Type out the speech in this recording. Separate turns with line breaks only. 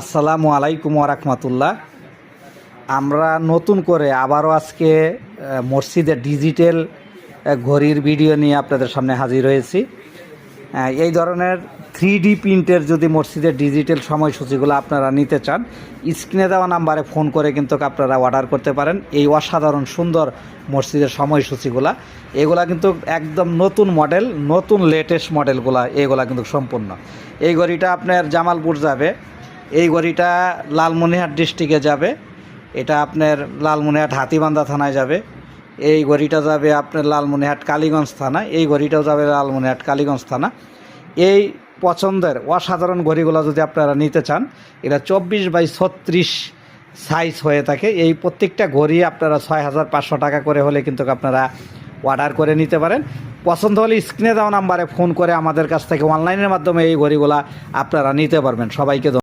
আসসালামু আলাইকুম ওরহমতুল্লাহ আমরা নতুন করে আবারও আজকে মসজিদের ডিজিটাল ঘড়ির ভিডিও নিয়ে আপনাদের সামনে হাজির হয়েছি। এই ধরনের থ্রি ডি প্রিন্টের যদি মসজিদের ডিজিটাল সময়সূচিগুলো আপনারা নিতে চান স্ক্রিনে দেওয়া নাম্বারে ফোন করে কিন্তু আপনারা অর্ডার করতে পারেন। এই অসাধারণ সুন্দর মসজিদের সময়সূচিগুলা। এগুলা কিন্তু একদম নতুন মডেল নতুন লেটেস্ট মডেলগুলা এগুলা কিন্তু সম্পূর্ণ। এই ঘড়িটা আপনার জামালপুর যাবে। এই ঘড়িটা লালমনিরহাট ডিস্ট্রিক্টে যাবে। এটা আপনার লালমনিরহাট হাতিবান্ধা থানায় যাবে। এই ঘড়িটা যাবে আপনার লালমনিরহাট কালীগঞ্জ থানা। এই ঘড়িটাও যাবে লালমনিরহাট কালীগঞ্জ থানা। এই পছন্দের অসাধারণ ঘড়িগুলো যদি আপনারা নিতে চান, এটা চব্বিশ বাই ছত্রিশ সাইজ হয়ে থাকে। এই প্রত্যেকটা ঘড়ি আপনারা ছয় হাজার পাঁচশো টাকা করে হলে কিন্তু আপনারা অর্ডার করে নিতে পারেন। পছন্দ হলে স্ক্রিনে দেওয়া নাম্বারে ফোন করে আমাদের কাছ থেকে অনলাইনের মাধ্যমে এই ঘড়িগুলা আপনারা নিতে পারবেন। সবাইকে।